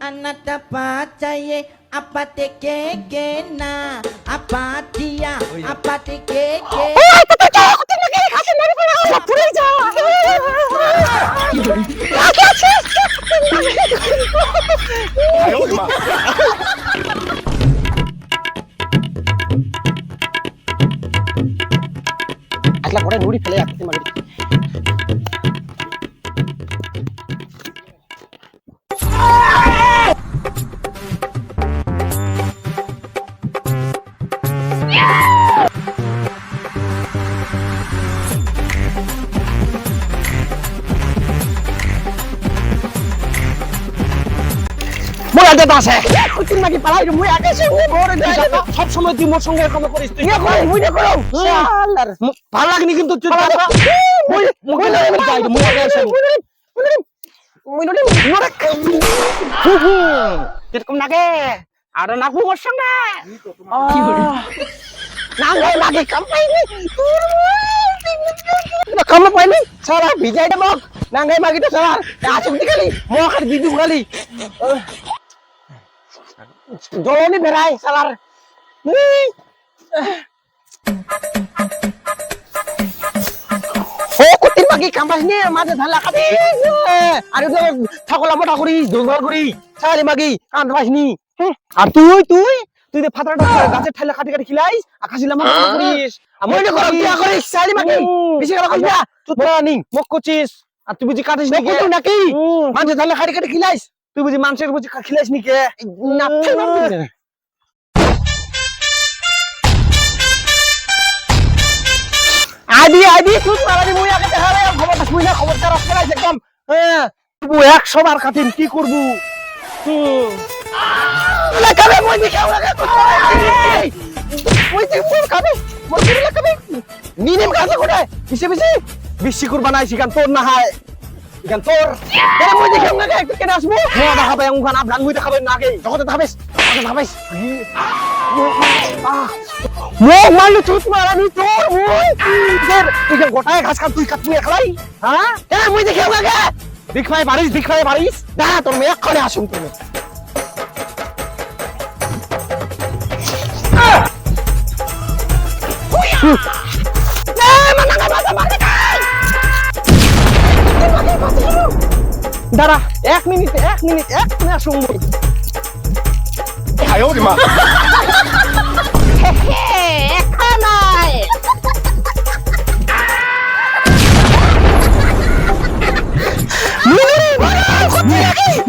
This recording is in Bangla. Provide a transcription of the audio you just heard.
Anata pacaye apa teke kena apa dia apa teke ke আসলা করে নুড়ি ফেলে আসতে মাগি আগে আছে কুচিন নাকি পালাই মুই সঙ্গে মোর সব সময় তুই মোর সঙ্গে এরকম করিস তুই কই মুই না করো ভালো লাগনি কিন্তু তুই মুই মুই না যাই মুই মুই নড়ি মোর এরকম নাগে আর না মোর সঙ্গে না? গো লাগে কাম পাইনি। কাম পাইনি। সারা দে মক। নাঙ্গাই মাগি তো সারা আসুক খালি। আর বিদু খালি। জলনি বেড়াই সালার। ও কুতির মাগি কামাস নে মাঝে ধালা খাবি আরে তো মোটা করি দুর্বল করি সারি মাগি কাম পাস নি আর তুই তুই? তুই যে ফাতাটা গাছের ঠাইলা কাটি কাটি খিলাইস আকাশি লামা করিস মই না করব বিয়া করিস সারি মাগি বেশি কথা কইস না চুতরা নি। মক কচিস আর তুই বুঝি কাটিস নাকি? নাকি মাঝে ধালা কাটি কাটি খিলাইস তুই বুঝি মানুষের বুঝি খিলাইস নি কে? না আদি আদি তুই মারানি মুই আগে দেখা রে খবর পাস মুই না খবর তার ফেলাইছে একদম। হ্যাঁ তুই একশো বার খাতিন কি করব? হুম। লাগাবে মুই মুই মুই লাগাবে নিনিম কাছে বিশে বিশে তোর না হয়। সিগান তোর আরে মুই দেখাও লাগা একটু কেন আসব মই দেখাবে উখান আবলান মুই দেখাবে না আগে জগতে দেখাবেস জগতে দেখাবেস আহ মোক মারলো চুত মারানি তোর মুই তোর তুই যে গোটায় ঘাস খাত তুই কাট তুই একলাই হ্যাঁ এ মুই দেখে লাগে দেখাই পারিস দেখাই পারিস দা তোর মেয়ে করে আসুন তুমি দাঁড়া এক মিনিট এক মিনিট এক না শুনব খায়ও রে মা। Yeah.